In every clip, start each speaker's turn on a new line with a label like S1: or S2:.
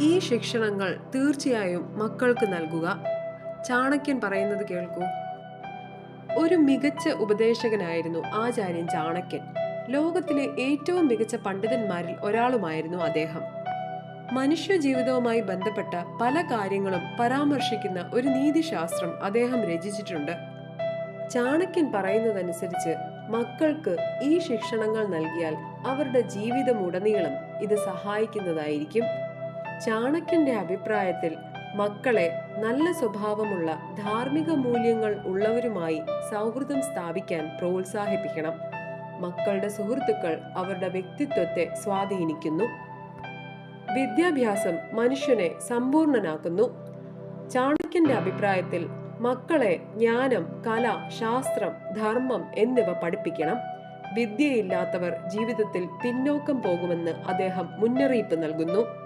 S1: ഈ ശിക്ഷണങ്ങൾ തീർച്ചയായും മക്കൾക്ക് നൽകുക. ചാണക്യൻ പറയുന്നത് കേൾക്കൂ. ഒരു മികച്ച ഉപദേശകനായിരുന്നു ആചാര്യൻ ചാണക്യൻ. ലോകത്തിലെ ഏറ്റവും മികച്ച പണ്ഡിതന്മാരിൽ ഒരാളുമായിരുന്നു അദ്ദേഹം. മനുഷ്യ ജീവിതവുമായി ബന്ധപ്പെട്ട പല കാര്യങ്ങളും പരാമർശിക്കുന്ന ഒരു നീതിശാസ്ത്രം അദ്ദേഹം രചിച്ചിട്ടുണ്ട്. ചാണക്യൻ പറയുന്നതനുസരിച്ച് മക്കൾക്ക് ഈ ശിക്ഷണങ്ങൾ നൽകിയാൽ അവരുടെ ജീവിതമുടനീളം ഇത് സഹായിക്കുന്നതായിരിക്കും. ചാണക്യന്റെ അഭിപ്രായത്തിൽ മക്കളെ നല്ല സ്വഭാവമുള്ള ധാർമ്മിക മൂല്യങ്ങൾ ഉള്ളവരുമായി സൗഹൃദം സ്ഥാപിക്കാൻ പ്രോത്സാഹിപ്പിക്കണം. മക്കളുടെ സുഹൃത്തുക്കൾ അവരുടെ വ്യക്തിത്വത്തെ സ്വാധീനിക്കുന്നു. വിദ്യാഭ്യാസം മനുഷ്യനെ സമ്പൂർണനാക്കുന്നു ചാണക്യന്റെ അഭിപ്രായത്തിൽ മക്കളെ ജ്ഞാനം കല ശാസ്ത്രം ധർമ്മം എന്നിവ പഠിപ്പിക്കണം. വിദ്യയില്ലാത്തവർ ജീവിതത്തിൽ പിന്നോക്കം പോകുമെന്ന് അദ്ദേഹം മുന്നറിയിപ്പ് നൽകുന്നു.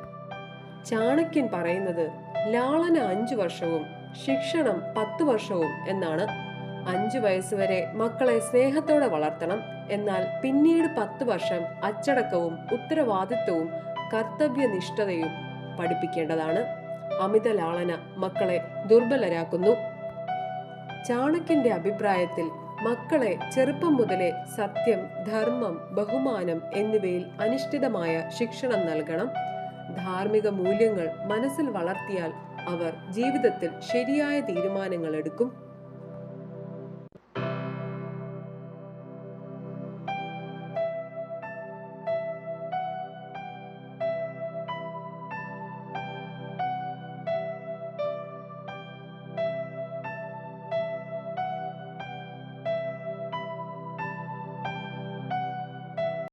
S1: ചാണക്യൻ പറയുന്നത് ലാളന അഞ്ചു വർഷവും ശിക്ഷണം പത്തു വർഷവും എന്നാണ്. അഞ്ചു വയസ്സുവരെ മക്കളെ സ്നേഹത്തോടെ വളർത്തണം. എന്നാൽ പിന്നീട് പത്തു വർഷം അച്ചടക്കവും ഉത്തരവാദിത്വവും കർത്തവ്യനിഷ്ഠതയും പഠിപ്പിക്കേണ്ടതാണ്. അമിത ലാളന മക്കളെ ദുർബലരാക്കുന്നു. ചാണക്യന്റെ അഭിപ്രായത്തിൽ മക്കളെ ചെറുപ്പം മുതലേ സത്യം ധർമ്മം ബഹുമാനം എന്നിവയിൽ അനിഷ്ഠിതമായ ശിക്ഷണം നൽകണം. ധാർമ്മിക മൂല്യങ്ങൾ മനസ്സിൽ വളർത്തിയാൽ അവർ ജീവിതത്തിൽ ശരിയായ തീരുമാനങ്ങൾ എടുക്കും.